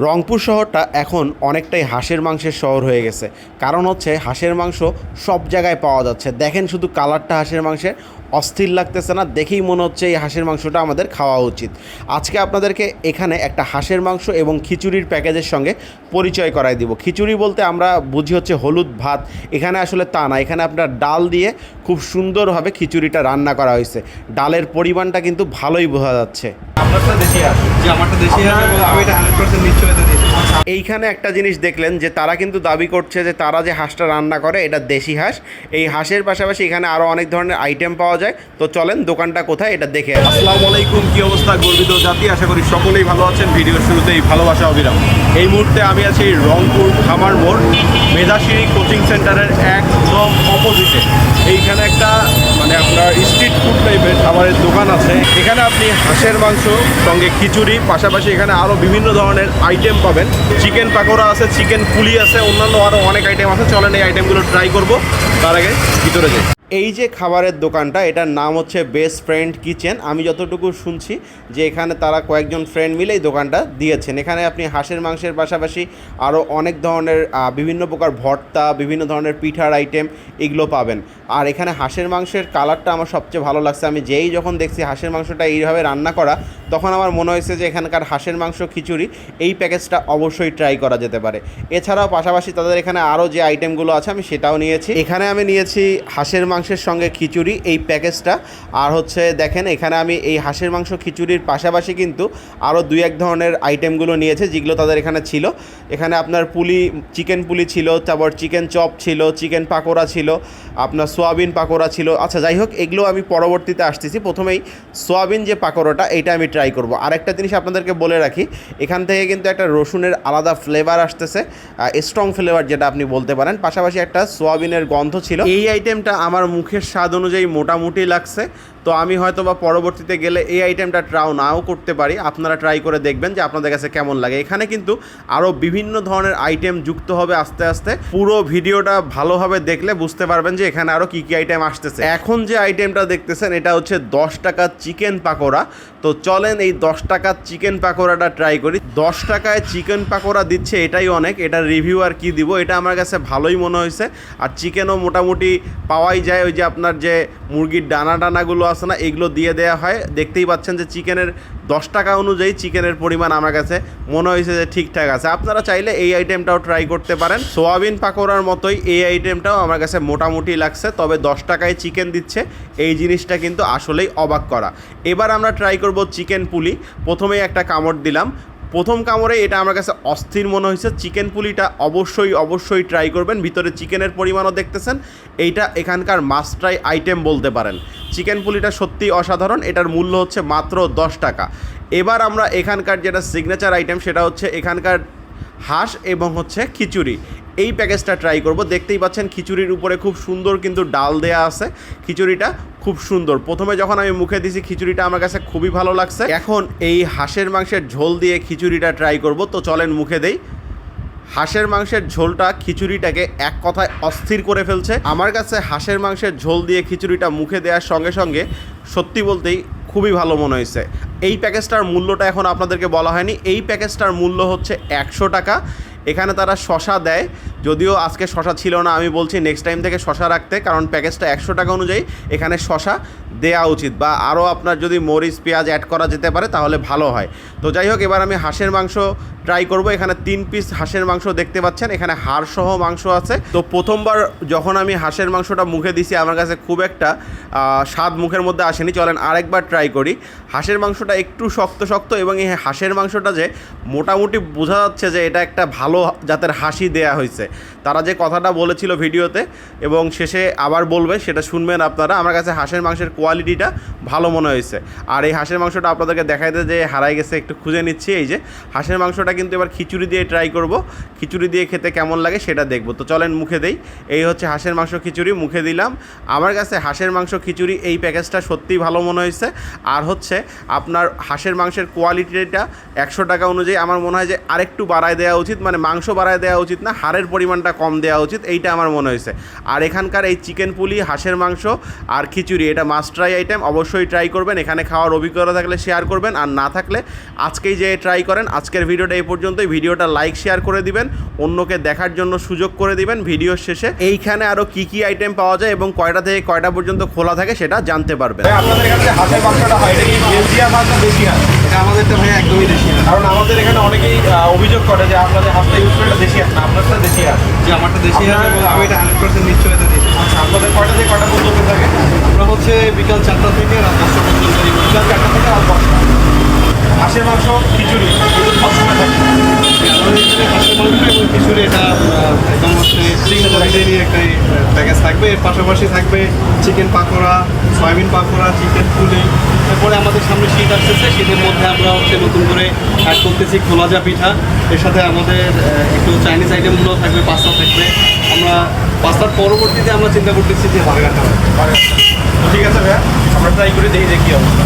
রংপুর শহরটা এখন অনেকটাই হাঁসের মাংসের শহর হয়ে গেছে। কারণ হচ্ছে হাঁসের মাংস সব জায়গায় পাওয়া যাচ্ছে। দেখেন শুধু কালারটা হাঁসের মাংসের, অস্থির লাগতেছে না, দেখেই মনে হচ্ছে এই হাঁসের মাংসটা আমাদের খাওয়া উচিত। আজকে আপনাদেরকে এখানে একটা হাঁসের মাংস এবং খিচুড়ির প্যাকেজের সঙ্গে পরিচয় করাই দিব। খিচুড়ি বলতে আমরা বুঝি হচ্ছে হলুদ ভাত, এখানে আসলে তা না। এখানে আপনার ডাল দিয়ে খুব সুন্দরভাবে খিচুড়িটা রান্না করা হয়েছে। ডালের পরিমাণটা কিন্তু ভালোই বোঝা যাচ্ছে। আপনারটা দেশি হাঁস যে আমারটা দেশি হাঁস এবং আমি এটা হান্ড্রেড পার্সেন্ট নিশ্চয়তা দিয়েছি এইখানে একটা জিনিস দেখলেন যে তারা কিন্তু দাবি করছে যে তারা যে হাঁসটা রান্না করে এটা দেশি হাঁস। এই হাঁসের পাশাপাশি এখানে আরও অনেক ধরনের আইটেম পাওয়া যায়। তো চলেন দোকানটা কোথায় এটা দেখে আসি। আসসালামু আলাইকুম কি অবস্থা গর্বিত জাতি? আশা করি সকলেই ভালো আছেন। ভিডিওর শুরুতেই ভালোবাসা অবিরাম এই মুহূর্তে আমি আছি রংপুর খামার মোড় মেধাশিরি কোচিং সেন্টারের একদম অপোজিটে এইখানে একটা মানে আপনার স্ট্রিট ফুড টাইপের খাবারের দোকান আছে। এখানে আপনি হাঁসের মাংস সঙ্গে খিচুড়ি পাশাপাশি এখানে আরও বিভিন্ন ধরনের আইটেম পাবেন। চিকেন পাকোড়া আছে চিকেন পুলি আছে, অন্যান্য আরও অনেক আইটেম আছে। চলেন এই আইটেমগুলো ট্রাই করব। তার আগে ভিতরে যাই। এই যে খাবারের দোকানটা, এটার নাম হচ্ছে বেস্ট ফ্রেন্ড কিচেন আমি যতটুকু শুনছি যে এখানে তারা কয়েকজন ফ্রেন্ড মিলে এই দোকানটা দিয়েছেন। এখানে আপনি হাঁসের, মাংসের পাশাপাশি আরও অনেক ধরনের বিভিন্ন প্রকার ভর্তা, বিভিন্ন ধরনের পিঠার আইটেম এগুলো পাবেন। আর এখানে হাঁসের, মাংসের কালারটা আমার সবচেয়ে ভালো লাগছে। আমি যেই যখন দেখছি হাঁসের, মাংসটা এইভাবে রান্না করা, তখন আমার মনে হয়েছে যে এখানকার হাঁসের, মাংস, খিচুড়ি, এই প্যাকেজটা অবশ্যই ট্রাই করা যেতে পারে। এছাড়াও পাশাপাশি তাদের এখানে আরও যে আইটেমগুলো আছে, আমি সেটাও নিয়েছি। এখানে আমি নিয়েছি হাঁসের মাংসের সঙ্গে খিচুড়ি এই প্যাকেজটা। আর হচ্ছে দেখেন, এখানে আমি এই হাঁসের মাংস খিচুড়ির পাশাপাশি কিন্তু আরও দুই এক ধরনের আইটেমগুলো নিয়েছে, যেগুলো তাদের এখানে ছিল। এখানে আপনার পুলি চিকেন পুলি ছিল, তারপর চিকেন চপ ছিল চিকেন পাকোড়া ছিল, আপনার সোয়াবিন পাকোড়া ছিল। আচ্ছা যাই হোক, এগুলো আমি পরবর্তীতে আসতেছি। প্রথমেই সোয়াবিন যে পাকোড়াটা, এইটা আমি ট্রাই করব। আরেকটা জিনিস আপনাদেরকে বলে রাখি, এখান থেকে কিন্তু একটা রসুনের আলাদা ফ্লেভার আসতেছে স্ট্রং ফ্লেভার যেটা আপনি বলতে পারেন। পাশাপাশি একটা সোয়াবিনের গন্ধ ছিল। এই আইটেমটা আমার মুখের স্বাদ অনুযায়ী মোটামুটি লাগছে। তো আমি হয়তো বা পরবর্তীতে গেলে এই আইটেমটা ট্রাও নাও করতে পারি। আপনারা ট্রাই করে দেখবেন যে আপনাদের কাছে কেমন লাগে। এখানে কিন্তু আরও বিভিন্ন ধরনের আইটেম যুক্ত হবে আস্তে আস্তে। পুরো ভিডিওটা ভালোভাবে দেখলে বুঝতে পারবেন যে এখানে আরও কী কী আইটেম আসতেছে। এখন যে আইটেমটা দেখতেছেন, এটা হচ্ছে দশ টাকা চিকেন পাকোড়া। তো চলেন এই দশ টাকার চিকেন পাকোড়াটা ট্রাই করি। দশ টাকায় চিকেন পাকোড়া দিচ্ছে এটাই অনেক। এটা রিভিউ আর কি দিব, এটা আমার কাছে ভালোই মনে হয়েছে। আর চিকেনও মোটামুটি পাওয়াই যায় ওই যে আপনার যে মুরগির ডানা ডানাগুলো আছে না এগুলো দিয়ে দেওয়া হয়। দেখতেই পাচ্ছেন যে চিকেনের দশ টাকা অনুযায়ী চিকেনের পরিমাণ আমার কাছে মনে হয়েছে যে ঠিকঠাক আছে। আপনারা চাইলে এই আইটেমটাও ট্রাই করতে পারেন। সোয়াবিন পাকোড়ার মতোই এই আইটেমটাও আমার কাছে মোটামুটি লাগছে, তবে দশ টাকায় চিকেন দিচ্ছে। এই জিনিসটা কিন্তু আসলেই অবাক করা। এবার আমরা ট্রাই করব চিকেন পুলি। প্রথমেই একটা কামড় দিলাম। প্রথম কামড়ে এটা আমার কাছে অস্থির মনে হয়েছে। চিকেন পুলিটা অবশ্যই অবশ্যই ট্রাই করবেন। ভিতরে চিকেনের পরিমাণও দেখতেছেন। এইটা এখানকার মাস্ট ট্রাই আইটেম বলতে পারেন। চিকেন পুলিটা সত্যিই অসাধারণ। এটার মূল্য হচ্ছে মাত্র দশ টাকা। এবার আমরা এখানকার যেটা সিগনেচার আইটেম সেটা হচ্ছে এখানকার হাঁস এবং হচ্ছে খিচুড়ি। এই প্যাকেজটা ট্রাই করব। দেখতেই পাচ্ছেন খিচুড়ির উপরে খুব সুন্দর কিন্তু ডাল দেয়া আছে। খিচুড়িটা খুব সুন্দর। প্রথমে যখন আমি মুখে দিছি, খিচুড়িটা আমার কাছে খুবই ভালো লাগছে। এখন এই হাঁসের মাংসের ঝোল দিয়ে খিচুড়িটা ট্রাই করব। তো চলেন মুখে দেই। হাঁসের মাংসের ঝোলটা খিচুড়িটাকে এক কথায় অস্থির করে ফেলছে। আমার কাছে হাঁসের মাংসের ঝোল দিয়ে খিচুড়িটা মুখে দেওয়ার সঙ্গে সঙ্গে সত্যি বলতেই খুবই ভালো মনে হয়েছে। এই প্যাকেজটার মূল্যটা এখন আপনাদেরকে বলা হয়নি। এই প্যাকেজটার মূল্য হচ্ছে একশো টাকা। এখানে তারা শশা দেয় যদিও আজকে শশা ছিল না, আমি বলছি নেক্সট টাইম থেকে শশা রাখতে, কারণ প্যাকেজটা একশো টাকা অনুযায়ী এখানে শশা দেওয়া উচিত বা আরও আপনার যদি মরিচ, পেঁয়াজ অ্যাড করা যেতে পারে তাহলে ভালো হয়। তো যাই হোক, এবার আমি হাঁসের মাংস ট্রাই করব। এখানে তিন পিস হাঁসের মাংস দেখতে পাচ্ছেন, এখানে হাড় সহ মাংস আছে। তো প্রথমবার যখন আমি হাঁসের মাংসটা মুখে দিছি, আমার কাছে খুব একটা স্বাদ মুখের মধ্যে আসেনি। চলেন আরেকবার ট্রাই করি। হাঁসের মাংসটা একটু শক্ত শক্ত এবং এই হাঁসের মাংসটা যে মোটামুটি বোঝা যাচ্ছে যে এটা একটা ভালো জাতের হাসি দেয়া হয়েছে। তারা যে কথাটা বলেছিল ভিডিওতে এবং শেষে আবার বলবে, সেটা শুনবেন আপনারা। আমার কাছে হাঁসের মাংসের কোয়ালিটিটা ভালো মনে হয়েছে। আর এই হাঁসের মাংসটা আপনাদেরকে দেখাইতে যে হারাই গেছে, একটু খুঁজে নিচ্ছি। এই যে হাঁসের মাংসটা কিন্তু এবার খিচুড়ি দিয়ে ট্রাই করব। খিচুড়ি দিয়ে খেতে কেমন লাগে সেটা দেখব। তো চলেন মুখে দেই। এই হচ্ছে হাঁসের মাংস খিচুড়ি, মুখে দিলাম। আমার কাছে হাঁসের মাংস খিচুড়ি এই প্যাকেজটা সত্যিই ভালো মনে হয়েছে। আর হচ্ছে আপনার হাঁসের মাংসের কোয়ালিটিটা একশো টাকা অনুযায়ী আমার মনে হয় যে আরেকটু বাড়ায় দেওয়া উচিত। মানে মাংস বাড়ায় দেওয়া উচিত না, হাড়ের পরিমাণ পরিমাণটা কম দেওয়া উচিত এইটা আমার মনে হয়েছে। আর এখানকার এই চিকেন পুলি হাঁসের মাংস আর খিচুড়ি এটা মাস্ট ট্রাই আইটেম অবশ্যই ট্রাই করবেন। এখানে খাওয়ার অভিজ্ঞতা থাকলে শেয়ার করবেন আর না থাকলে আজকেই যে ট্রাই করেন আজকের ভিডিওটা এই পর্যন্তই। ভিডিওটা লাইক শেয়ার করে দিবেন অন্যকে দেখার জন্য সুযোগ করে দিবেন। ভিডিওর শেষে এইখানে আরও কী কী আইটেম পাওয়া যায় এবং কয়টা থেকে কয়টা পর্যন্ত খোলা থাকে সেটা জানতে পারবেন। ভাই আপনাদের এখানে যে হাঁসের মাংসটা হয় এটা কি বেলজিয়াম হাঁস না দেশি হাঁস? এটা আমাদেরটা ভাই একদমই দেশি না কারণ আমাদের এখানে অনেকেই আহ, অভিযোগ করে যে আপনাদের হাঁসটা ইউজ করে দেশি হাঁস না আপনারটা দেশি যে আমারটা দেশি এবং আমি এটা হান্ড্রেড পার্সেন্ট নিশ্চয়তা দিচ্ছি আচ্ছা আপনাদের থেকে কয়টা পর্যন্ত থাকে? আমরা হচ্ছে বিকাল চারটা থেকে রাত দশটা পর্যন্ত বিকাল চারটা থেকে রাত দশটা। হাঁসের মাংস খিচুড়ি এগুলো সবসময় থাকে। আমাদের এখানে হাঁসের মাংস এবং খিচুড়ি এটা একদম হচ্ছে একটা প্যাকেজ থাকবে। এর পাশাপাশি থাকবে chicken pakora soybean pakora chicken পুলি তারপরে আমাদের সামনে শীত আসতেছে। শীতের মধ্যে আমরা হচ্ছে নতুন করে অ্যাড করতেছি খোলাজা পিঠা। এর সাথে আমাদের একটু চাইনিজ আইটেমগুলো থাকবে পাস্তা থাকবে। আমরা পাস্তার পরবর্তীতে আমরা চিন্তা করতেছি যে বার্গারটা ঠিক আছে ভাইয়া, আমরা ট্রাই করে দেখি দেখি অবস্থা।